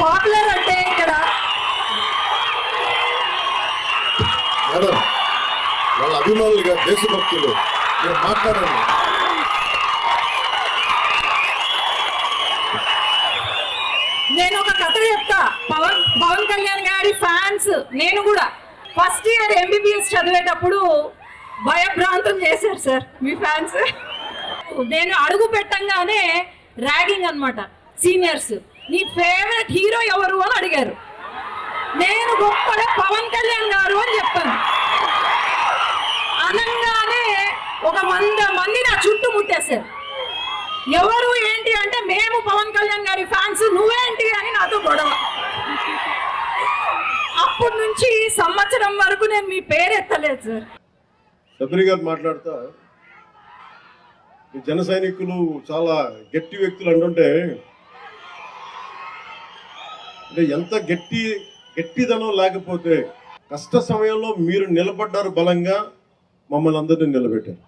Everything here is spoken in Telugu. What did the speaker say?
పాపులర్ అంటే ఇక్కడ మేడం వాళ్ళ అభిమానులుగా దేశభక్తులు మీరు మాట్లాడండి. నేను ఒక కథ చెప్తా. పవన్ పవన్ కళ్యాణ్ గారి ఫ్యాన్స్ నేను కూడా. ఫస్ట్ ఇయర్ ఎంబీబీఎస్ చదివేటప్పుడు భయభ్రాంతం చేశారు సార్ మీ ఫ్యాన్స్. నేను అడుగు పెట్టంగానే ర్యాగింగ్ అన్నమాట సీనియర్స్. నీ ఫేవరెట్ హీరో ఎవరు అని అడిగారు. నేను గొప్పగా పవన్ కళ్యాణ్ గారు అని చెప్పాను. అనంగానే ఒక వంద మంది నా చుట్టూ ముట్టేశారు. ఎవరు ఏంటి అంటే మేము పవన్ కళ్యాణ్ గారి ఫ్యాన్స్ నువ్వేంటి అని నాతో గొడవ. అప్పటి నుంచి సంవత్సరం వరకు నేను మీ పేరు ఎత్తలేదు సార్ శబరి గారు మాట్లాడుతా ఈ జన సైనికులు చాలా గట్టి వ్యక్తులు అంటుంటే అంటే ఎంత గట్టి గట్టిదనం లేకపోతే కష్ట సమయంలో మీరు నిలబడ్డారు బలంగా మమ్మల్ని అందరినీ నిలబెట్టారు.